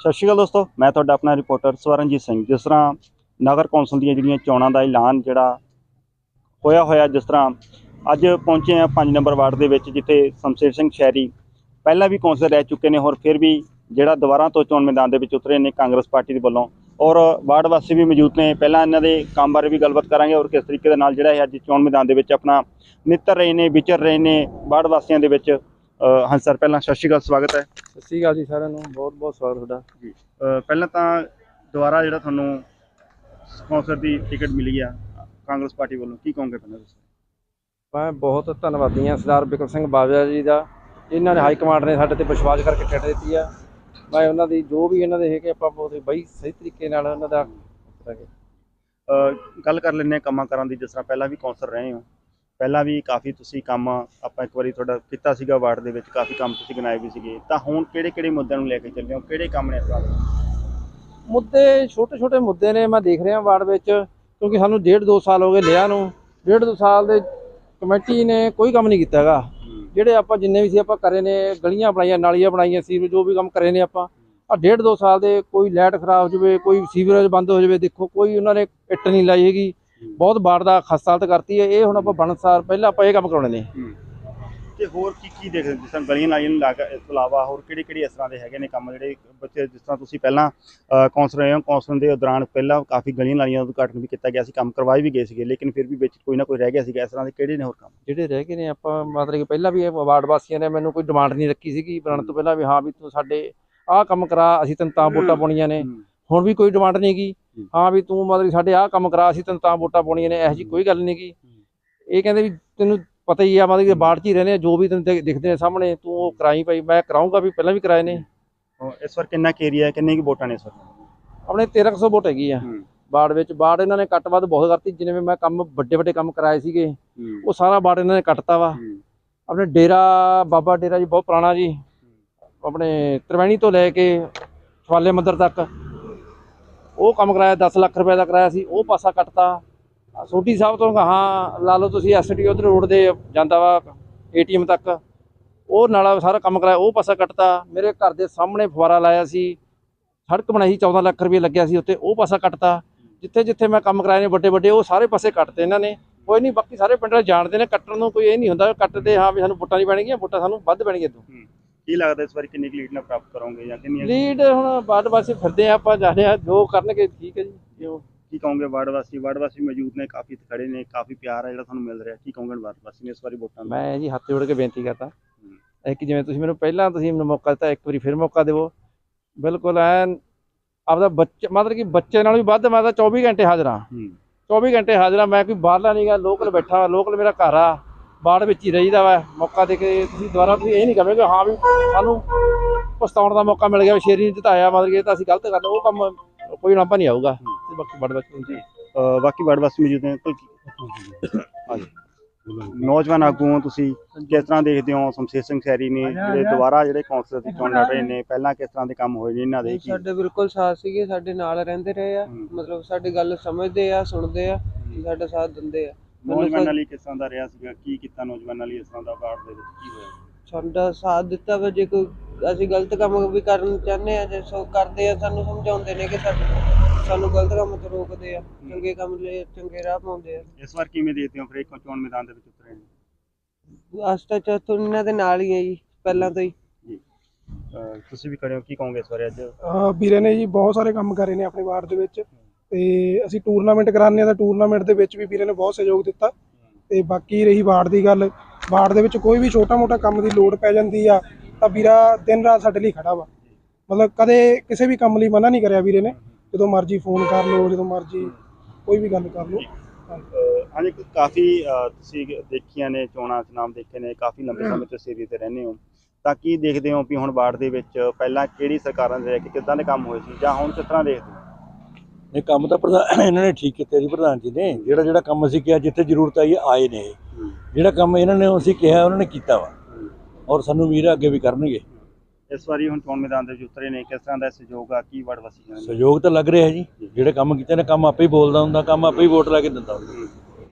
ਸਤਿ ਸ਼੍ਰੀ ਅਕਾਲ ਦੋਸਤੋ, ਮੈਂ ਤੁਹਾਡਾ ਆਪਣਾ ਰਿਪੋਰਟਰ ਸਵਰਨਜੀਤ ਸਿੰਘ, ਜਿਸ ਤਰ੍ਹਾਂ ਨਗਰ ਕੌਂਸਲ ਦੀਆਂ ਜਿਹੜੀਆਂ ਚੋਣਾਂ ਦਾ ਐਲਾਨ ਜਿਹੜਾ ਹੋਇਆ ਹੋਇਆ, ਜਿਸ ਤਰ੍ਹਾਂ ਅੱਜ ਪਹੁੰਚੇ ਆ 5 ਨੰਬਰ ਵਾਰਡ ਦੇ ਵਿੱਚ, ਜਿੱਥੇ ਸ਼ਮਸ਼ੇਰ ਸਿੰਘ ਸ਼ਹਿਰੀ ਪਹਿਲਾਂ ਵੀ ਕੌਂਸਲਰ ਰਹਿ ਚੁੱਕੇ ਨੇ, ਹੋਰ ਫਿਰ ਵੀ ਜਿਹੜਾ ਦੁਬਾਰਾ ਤੋਂ ਚੋਣ ਮੈਦਾਨ ਦੇ ਵਿੱਚ ਉਤਰੇ ਨੇ ਕਾਂਗਰਸ ਪਾਰਟੀ ਦੇ ਵੱਲੋਂ। ਔਰ ਵਾਰਡ ਵਾਸੀ ਵੀ ਮੌਜੂਦ ਨੇ, ਪਹਿਲਾਂ ਇਹਨਾਂ ਦੇ ਕੰਮ ਬਾਰੇ ਵੀ ਗੱਲਬਾਤ ਕਰਾਂਗੇ, ਔਰ ਕਿਸ ਤਰੀਕੇ ਦੇ ਨਾਲ ਜਿਹੜਾ ਹੈ ਅੱਜ ਚੋਣ ਮੈਦਾਨ ਦੇ ਵਿੱਚ ਆਪਣਾ ਨਿੱਤਰ ਰਹੇ ਨੇ, ਵਿਚਰ ਰਹੇ ਨੇ ਵਾਰਡ ਵਾਸੀਆਂ ਦੇ ਵਿੱਚ। ਹਾਂ ਸਰ ਪਹਿਲਾਂ ਸਤਿ ਸ਼੍ਰੀ ਅਕਾਲ ਸਵਾਗਤ ਹੈ। ਸਤਿ ਸ਼੍ਰੀ ਅਕਾਲ ਜੀ ਸਾਰਿਆਂ ਨੂੰ ਬਹੁਤ ਬਹੁਤ ਸਵਾਗਤ ਤੁਹਾਡਾ। ਅ, ਪਹਿਲਾਂ ਤਾਂ ਦੁਬਾਰਾ ਜਿਹੜਾ ਤੁਹਾਨੂੰ ਸਪਾਂਸਰ ਦੀ ਟਿਕਟ ਮਿਲੀ ਆ ਕਾਂਗਰਸ ਪਾਰਟੀ ਵੱਲੋਂ ਕੀ ਕਹੋਗੇ ਪਹਿਲਾਂ ਤੁਸੀਂ? ਮੈਂ ਬਹੁਤ ਧੰਨਵਾਦੀ ਹਾਂ ਸਰਦਾਰ ਬਿਕਰਮ ਸਿੰਘ ਬਾਜਵਾ ਜੀ ਦਾ ਇਹਨਾਂ ਨੇ ਹਾਈ ਕਮਾਂਡ ਨੇ ਸਾਡੇ ਤੇ ਵਿਸ਼ਵਾਸ ਕਰਕੇ ਟਿਕਟ ਦਿੱਤੀ ਆ। ਮੈਂ ਉਹਨਾਂ ਦੀ ਜੋ ਵੀ ਇਹਨਾਂ ਦੇ ਹੈਗੇ ਆਪਾਂ ਬਹੁਤ ਬਈ ਸਹੀ ਤਰੀਕੇ ਨਾਲ ਉਹਨਾਂ ਦਾ ਕਰਾਂਗੇ ਗੱਲ ਕਰ ਲੈਂਦੇ ਹਾਂ ਕੰਮਾਂ ਕਰਾਂ ਦੀ ਜਿਸ ਤਰ੍ਹਾਂ ਪਹਿਲਾਂ ਵੀ ਕੌਂਸਲਰ ਰਹੇ ਹੋ। ਪਹਿਲਾਂ ਵੀ ਕਾਫੀ ਤੁਸੀਂ ਕੰਮ ਆਪਾਂ ਇੱਕ ਵਾਰੀ ਤੁਹਾਡਾ ਕੀਤਾ ਸੀਗਾ ਵਾਰਡ ਦੇ ਵਿੱਚ ਕਾਫੀ ਕੰਮ ਤੁਸੀਂ ਗਿਣਾਏ ਵੀ ਸੀਗੇ। ਤਾਂ ਹੁਣ ਕਿਹੜੇ ਕਿਹੜੇ ਮੁੱਦਿਆਂ ਨੂੰ ਲੈ ਕੇ ਚੱਲੇ ਹੋ? ਕਿਹੜੇ ਕੰਮ ਨੇ ਵਾਰ ਮੁੱਦੇ ਛੋਟੇ ਛੋਟੇ ਮੁੱਦੇ ਨੇ ਮੈਂ ਦੇਖ ਰਿਹਾ ਵਾਰਡ ਵਿੱਚ ਕਿਉਂਕਿ ਸਾਨੂੰ ਡੇਢ ਦੋ ਸਾਲ ਹੋ ਗਏ ਲਿਆ ਨੂੰ। ਡੇਢ ਦੋ ਸਾਲ ਦੇ ਕਮੇਟੀ ਨੇ ਕੋਈ ਕੰਮ ਨਹੀਂ ਕੀਤਾ ਹੈਗਾ। ਜਿਹੜੇ ਆਪਾਂ ਜਿੰਨੇ ਵੀ ਸੀ ਆਪਾਂ ਕਰੇ ਨੇ ਗਲੀਆਂ ਬਣਾਈਆਂ ਨਾਲੀਆਂ ਬਣਾਈਆਂ ਸੀ ਜੋ ਵੀ ਕੰਮ ਕਰੇ ਨੇ ਆਪਾਂ। ਆ ਡੇਢ ਦੋ ਸਾਲ ਦੇ ਕੋਈ ਲਾਈਟ ਖਰਾਬ ਹੋ ਜਾਵੇ ਕੋਈ ਸੀਵਰੇਜ ਬੰਦ ਹੋ ਜਾਵੇ ਦੇਖੋ ਕੋਈ ਉਹਨਾਂ ਨੇ ਇੱਟ ਨਹੀਂ ਲਾਈ ਹੈਗੀ। ਬਹੁਤ ਬਾੜ ਦਾ ਖਸਤਾ ਹਾਲਤ ਕਰਤੀ ਹੈ। ਇਹ ਹੁਣ ਆਪਾਂ ਬਣਸਾਰ ਪਹਿਲਾਂ ਆਪਾਂ ਇਹ ਕੰਮ ਕਰਾਉਣੇ ਨੇ। ਤੇ ਹੋਰ ਕੀ ਕੀ ਦੇਖਦੇ ਜਿਸ ਤਰ੍ਹਾਂ ਗਲੀਆਂ ਨਾਲੀਆਂ ਨੂੰ ਇਸ ਤੋਂ ਇਲਾਵਾ ਹੋਰ ਕਿਹੜੇ ਕਿਹੜੇ ਇਸ ਤਰ੍ਹਾਂ ਦੇ ਹੈਗੇ ਨੇ ਕੰਮ ਜਿਹੜੇ ਬੱਚੇ ਜਿਸ ਤਰ੍ਹਾਂ ਤੁਸੀਂ ਪਹਿਲਾਂ ਕੌਂਸਲਰ ਰਹੇ ਹੋ ਕੌਂਸਲਰ ਦੇ ਦੌਰਾਨ ਪਹਿਲਾਂ ਕਾਫੀ ਗਲੀਆਂ ਨਾਲੀਆਂ ਦਾ ਉਦਘਾਟਨ ਵੀ ਕੀਤਾ ਗਿਆ ਸੀ ਕੰਮ ਕਰਵਾਏ ਵੀ ਗਏ ਸੀਗੇ ਲੇਕਿਨ ਫਿਰ ਵੀ ਵਿੱਚ ਕੋਈ ਨਾ ਕੋਈ ਰਹਿ ਗਿਆ ਸੀਗਾ। ਇਸ ਤਰ੍ਹਾਂ ਦੇ ਕਿਹੜੇ ਨੇ ਹੋਰ ਕੰਮ? ਜਿਹੜੇ ਰਹਿ ਗਏ ਨੇ ਆਪਾਂ ਮਤਲਬ ਕਿ ਪਹਿਲਾਂ ਵੀ ਇਹ ਵਾਰਡ ਵਾਸੀਆਂ ਨੇ ਮੈਨੂੰ ਕੋਈ ਡਿਮਾਂਡ ਨਹੀਂ ਰੱਖੀ ਸੀਗੀ। ਬਣਨ ਤੋਂ ਪਹਿਲਾਂ ਵੀ ਹਾਂ ਵੀ ਤੂੰ ਸਾਡੇ ਆਹ ਕੰਮ ਕਰਾ ਅਸੀਂ ਤੈਨੂੰ ਤਾਂ ਵੋਟਾਂ ਪਾਉਣੀਆਂ ਨੇ। ਹੁਣ ਵੀ ਕੋਈ ਡਿਮਾਂਡ ਨਹੀਂ ਗੀ। ਹੂੰ। ਵੀ ਤੂੰ ਮਤਲਬ ਸਾਡੇ ਆਹ ਕੰਮ ਕਰਾ ਅਸੀਂ ਤੈਨੂੰ ਤਾਂ ਵੋਟਾਂ ਪਾਉਣੀਆਂ ਨੇ ਇਹੋ ਜੀ ਕੋਈ ਗੱਲ ਨਹੀਂ ਗੀ। ਇਹ ਕਹਿੰਦੇ ਵੀ ਤੈਨੂੰ ਪਤਾ ਹੀ ਆ ਮਤਲਬ ਕਿ ਬਾੜ 'ਚ ਹੀ ਰਹਿੰਦੇ ਆ ਜੋ ਵੀ ਤੈਨੂੰ ਦਿਖ- ਦਿਖਦੇ ਨੇ ਸਾਹਮਣੇ ਤੂੰ ਉਹ ਕਰਾਈ ਭਾਈ ਮੈਂ ਕਰਾਉਂਗਾ ਵੀ ਪਹਿਲਾਂ ਵੀ ਕਰਾਏ ਨੇ। ਇਸ ਵਾਰ ਕਿੰਨਾ ਏਰੀਆ ਹੈ ਕਿੰਨੇ ਕੀ ਵੋਟਾਂ ਨੇ ਇਸ ਵਾਰ? ਆਪਣੇ 1300 ਵੋਟ ਹੈਗੀ ਆ। ਬਾੜ ਵਿੱਚ ਬਾੜ ਇਹਨਾਂ ਨੇ ਕੱਟ ਵੱਧ ਬਹੁਤ ਕਰਤੀ ਜਿਵੇਂ ਮੈਂ ਕੰਮ ਵੱਡੇ ਵੱਡੇ ਕੰਮ ਕਰਾਏ ਸੀਗੇ। ਉਹ ਸਾਰਾ ਬਾੜ ਇਹਨਾਂ ਨੇ ਕੱਟਤਾ ਵਾ। ਆਪਣੇ ਡੇਰਾ ਬਾਬਾ ਡੇਰਾ ਜੀ ਬਹੁਤ ਪੁਰਾਣਾ ਜੀ। ਆਪਣੇ ਤਰਵੈਣੀ ਤੋਂ ਲੈ ਕੇ ਸ਼ਵਾਲੇ ਮੰਦਿਰ ਤੱਕ। ਉਹ ਕੰਮ ਕਰਾਇਆ 10 ਲੱਖ ਰੁਪਏ ਦਾ ਕਰਾਇਆ ਸੀ, ਉਹ ਪਾਸਾ ਕੱਟਤਾ। ਸੋਢੀ ਸਾਹਿਬ ਤੋਂ ਹਾਂ ਲਾ ਲਓ ਤੁਸੀਂ ਐਸਟੀ ਉਧਰ ਰੋਡ ਦੇ ਜਾਂਦਾ ਵਾ ਏਟੀਐਮ ਤੱਕ। ਉਹ ਨਾਲਾ ਸਾਰਾ ਕੰਮ ਕਰਾਇਆ, ਉਹ ਪਾਸਾ ਕੱਟਤਾ। ਮੇਰੇ ਘਰ ਦੇ ਸਾਹਮਣੇ ਫੁਆਰਾ ਲਾਇਆ ਸੀ। ਸੜਕ ਬਣਾਈ ਸੀ 14 ਲੱਖ ਰੁਪਏ ਲੱਗਿਆ ਸੀ ਉੱਤੇ ਉਹ ਪਾਸਾ ਕੱਟਤਾ। ਜਿੱਥੇ ਜਿੱਥੇ ਮੈਂ ਕੰਮ ਕਰਾਏ ਨੇ, ਵੱਡੇ ਵੱਡੇ, ਉਹ ਸਾਰੇ ਪਾਸੇ ਕੱਟਤੇ ਇਹਨਾਂ ਨੇ। ਕੋਈ ਨਹੀਂ, ਬਾਕੀ ਸਾਰੇ ਪਿੰਡ ਜਾਣਦੇ ਨੇ, ਕੱਟਣ ਨੂੰ ਕੋਈ ਇਹ ਨਹੀਂ ਹੁੰਦਾ, ਕੱਟਦੇ ਹਾਂ ਵੀ ਸਾਨੂੰ ਬੁੱਟਾਂ ਨਹੀਂ ਪੈਣਗੀਆਂ ਬੁੱਟਾਂ ਸਾਨੂੰ ਵੱਧ ਪੈਣਗੀਆਂ ਤੋਂ ਕੀ ਲੱਗਦਾ ਇਸ ਵਾਰੀ ਕਿੰਨੀ ਲੀਡ ਨਾਲ ਪ੍ਰਾਪਤ ਕਰੋਗੇ ਜਾਂ ਕਿੰਨੀ ਲੀਡ ਹੁਣ ਬਾਅਦ ਵਾਸਤੇ ਫਿਰਦੇ ਆ ਆਪਾਂ ਜਾ ਰਹੇ ਆ ਜੋ ਕਰਨਗੇ ਠੀਕ ਹੈ ਜੀ ਜੋ ਕੀ ਕਹੋਗੇ ਵਾਰਡ ਵਾਸੀ ਵਾਰਡ ਵਾਸੀ ਮੌਜੂਦ ਨੇ ਕਾਫੀ ਖੜੇ ਨੇ ਕਾਫੀ ਪਿਆਰ ਹੈ ਜਿਹੜਾ ਤੁਹਾਨੂੰ ਮਿਲ ਰਿਹਾ। ਕੀ ਕਹੋਗੇ ਵਾਰਡ ਵਾਸੀ ਨੇ ਇਸ ਵਾਰੀ ਵੋਟਾਂ ਦਾ ਮੈਂ ਜੀ ਹੱਥ ਜੋੜ ਕੇ ਬੇਨਤੀ ਕਰਦਾ। ਇੱਕ ਜਿਵੇਂ ਤੁਸੀਂ ਮੈਨੂੰ ਪਹਿਲਾਂ ਤੁਸੀਂ ਮੈਨੂੰ ਮੌਕਾ ਦਿੱਤਾ ਇੱਕ ਵਾਰੀ ਫਿਰ ਮੌਕਾ ਦਿਵੋ। ਬਿਲਕੁਲ ਐਨ ਆਪਦਾ ਬੱਚੇ ਮਤਲਬ ਕਿ ਬੱਚੇ ਨਾਲ ਵੀ ਵੱਧ ਮੈਂ ਤਾਂ 24 ਘੰਟੇ ਹਾਜ਼ਰ ਹੂੰ। 24 ਘੰਟੇ ਹਾਜ਼ਰ ਹਾਂ ਮੈਂ ਕੋਈ ਬਾਹਰਲਾ ਨਹੀਂਗਾ ਲੋਕਲ ਬੈਠਾ ਲੋਕਲ ਮੇਰਾ ਘਰ ਆ। ਬਾੜ ਵਿੱਚ ਹੀ ਰਹੀਦਾ ਵਾ ਮੌਕਾ ਦੇ ਕੇ ਤੁਸੀਂ ਦੁਬਾਰਾ ਤੁਸੀਂ ਇਹ ਨਹੀਂ ਕਹੋਗੇ ਹਾਂ ਵੀ ਸਾਨੂੰ ਪਛਤਾਉਣ ਦਾ ਮੌਕਾ ਮਿਲ ਗਿਆ ਵੀ ਸ਼ੇਰੀ ਨੇ ਜਿਤਾਇਆ ਮਤਲਬ ਕਿ ਇਹ ਤਾਂ ਅਸੀਂ ਗਲਤ ਕਰ ਲਿਆ ਉਹ ਕੰਮ ਕੋਈ ਲਾਂਭਾ ਨਹੀਂ ਆਊਗਾ। ਤੇ ਬਾਕੀ ਬੜ ਬੱਚੇ ਜੀ ਅਹ ਬਾਕੀ ਵਾਰਡ ਵਾਸੀ ਮੌਜੂਦ ਨੇ ਕੋਈ ਹਾਂਜੀ। ਨੌਜਵਾਨ ਆਗੂ ਤੁਸੀਂ ਕਿਸ ਤਰ੍ਹਾਂ ਦੇਖਦੇ ਹੋ? ਸ਼ਮਸ਼ੇਰ ਸਿੰਘ ਖੈਰੀ ਨੇ ਜਿਹੜੇ ਦੁਬਾਰਾ ਜਿਹੜੇ ਕੌਂਸਲਰ ਦੀ ਚੋਣ ਲੜ ਰਹੇ ਨੇ ਪਹਿਲਾਂ ਕਿਸ ਤਰ੍ਹਾਂ ਦੇ ਕੰਮ ਹੋਏ ਨੇ ਇਹਨਾਂ ਦੇ? ਕੀ ਸਾਡੇ ਬਿਲਕੁਲ ਸਾਥ ਸੀਗੇ ਸਾਡੇ ਨਾਲ ਰਹਿੰਦੇ ਰਹੇ ਆ। ਮਤਲਬ ਸਾਡੀ ਗੱਲ ਸਮਝਦੇ ਆ ਸੁਣਦੇ ਆ ਸਾਡਾ ਸਾਥ ਦਿੰਦੇ ਆ। ਨੌਜਵਾਨਾਂ ਲਈ ਕਿਸ ਤਰ੍ਹਾਂ ਦਾ ਰਿਹਾ ਸੀਗਾ? ਕੀ ਕੀਤਾ ਨੌਜਵਾਨਾਂ ਲਈ ਇਸ ਤਰ੍ਹਾਂ ਦਾ ਵਾਰਡ ਦੇ ਵਿੱਚ? ਕੀ ਹੋਇਆ? ਸਾਡਾ ਸਾਥ ਦਿੱਤਾ ਵਾ ਜੇ ਕੋਈ ਅਸੀਂ ਗਲਤ ਕੰਮ ਵੀ ਕਰਨ ਚਾਹੁੰਦੇ ਆ ਜੇ ਸੋ ਕਰਦੇ ਆ ਸਾਨੂੰ ਸਮਝਾਉਂਦੇ ਨੇ ਕਿ ਸਾਡੇ ਸਾਨੂੰ ਗਲਤ ਕੰਮ ਤੋਂ ਰੋਕਦੇ ਆ ਚੰਗੇ ਕੰਮ ਲਈ ਚੰਗੇ ਰਾਹ ਪਾਉਂਦੇ ਆ। ਇਸ ਵਾਰ ਕਿਵੇਂ ਦੇਖਦੇ ਹੋ? ਫਿਰ ਇੱਕ ਚੋਣ ਮੈਦਾਨ ਦੇ ਵਿੱਚ ਉਤਰੇ ਨੇ। ਅਸਤਾ ਚੌਥੋਂ ਇਹਨਾਂ ਦੇ ਨਾਲ ਹੀ ਆ ਜੀ ਪਹਿਲਾਂ ਤੋਂ ਹੀ। ਤੁਸੀਂ ਵੀ ਹੋ ਕੀ ਕਹੋਗੇ ਇਸ ਬਾਰੇ ਅੱਜ? ਵੀਰੇ ਨੇ ਜੀ ਬਹੁਤ ਸਾਰੇ ਕੰਮ ਕਰੇ ਨੇ ਆਪਣੇ ਵਾਰਡ ਦੇ ਵਿੱਚ। ਤੇ ਅਸੀਂ ਟੂਰਨਾਮੈਂਟ ਕਰਾਉਂਦੇ ਆ ਤਾਂ ਟੂਰਨਾਮੈਂਟ ਦੇ ਵਿੱਚ ਵੀ ਵੀਰੇ ਨੇ ਬਹੁਤ ਸਹਿਯੋਗ ਦਿੱਤਾ। ਤੇ ਬਾਕੀ ਰਹੀ ਵਾਰਡ ਦੀ ਗੱਲ ਵਾਰਡ ਦੇ ਵਿੱਚ ਕੋਈ ਵੀ ਛੋਟਾ-ਮੋਟਾ ਕੰਮ ਦੀ ਲੋੜ ਪੈ ਜਾਂਦੀ ਆ, ਤਾਂ ਵੀਰਾ ਦਿਨ ਰਾਤ ਸਾਡੇ ਲਈ ਖੜਾ ਵਾ। ਮਤਲਬ ਕਦੇ ਕਿਸੇ ਵੀ ਕੰਮ ਲਈ ਮਨਾ ਨਹੀਂ ਕਰਿਆ ਵੀਰੇ ਨੇ, ਜਦੋਂ ਮਰਜ਼ੀ ਫੋਨ ਕਰ ਲਓ, ਜਦੋਂ ਮਰਜ਼ੀ ਕੋਈ ਵੀ ਗੱਲ ਕਰ ਲਓ। ਹਾਂਜੀ, ਕਾਫੀ ਤੁਸੀਂ ਦੇਖੀਆਂ ਨੇ, ਚੋਣਾਂ ਚ ਨਾਮ ਦੇਖੇ ਨੇ, ਕਾਫੀ ਲੰਬੇ ਸਮੇਂ ਤੋਂ ਸੇਰੀ ਤੇ ਰਹਿੰਦੇ ਹੋ। ਤਾਂ ਕੀ ਦੇਖਦੇ ਹੋ ਵੀ ਹੁਣ ਵਾਰਡ ਦੇ ਵਿੱਚ ਪਹਿਲਾਂ ਕਿਹੜੀ ਸਰਕਾਰਾਂ ਦੇ ਰਹਿ ਕੇ ਕਿੱਦਾਂ ਦੇ ਕੰਮ ਹੋਏ ਸੀ ਜਾਂ ਹੁਣ ਕਿਸ ਤਰ੍ਹਾਂ ਦੇਖਦੇ ਹੋ? ਇਹ ਕੰਮ ਤਾਂ ਪ੍ਰਧਾਨ ਇਹਨਾਂ ਨੇ ਠੀਕ ਕੀਤਾ ਜੀ ਪ੍ਰਧਾਨ ਜੀ ਨੇ। ਜਿਹੜਾ ਜਿਹੜਾ ਕੰਮ ਅਸੀਂ ਕਿਹਾ ਜਿੱਥੇ ਜ਼ਰੂਰਤ ਆਈ ਆਏ ਨੇ। ਜਿਹੜਾ ਕੰਮ ਇਹਨਾਂ ਨੇ ਅਸੀਂ ਕਿਹਾ ਉਹਨਾਂ ਨੇ ਕੀਤਾ ਵਾ। ਔਰ ਸਾਨੂੰ ਹੈ ਅੱਗੇ ਵੀ ਕਰਨਗੇ। ਇਸ ਵਾਰੀ ਹੁਣ ਚੋਣ ਮੈਦਾਨ ਦੇ ਵਿੱਚ ਉਤਰੇ ਨੇ ਕਿਸ ਤਰ੍ਹਾਂ ਦਾ ਸਹਿਯੋਗ ਆ ਕੀ ਵਾਰਡ ਵਾਸੀ ਕਹਿੰਦੇ ਸਹਿਯੋਗ ਤਾਂ ਲੱਗ ਰਿਹਾ ਜੀ। ਜਿਹੜੇ ਕੰਮ ਕੀਤੇ ਨੇ ਕੰਮ ਆਪੇ ਹੀ ਬੋਲਦਾ ਹੁੰਦਾ ਕੰਮ ਆਪੇ ਹੀ ਵੋਟ ਲਾ ਕੇ ਦਿੰਦਾ ਹੁੰਦਾ।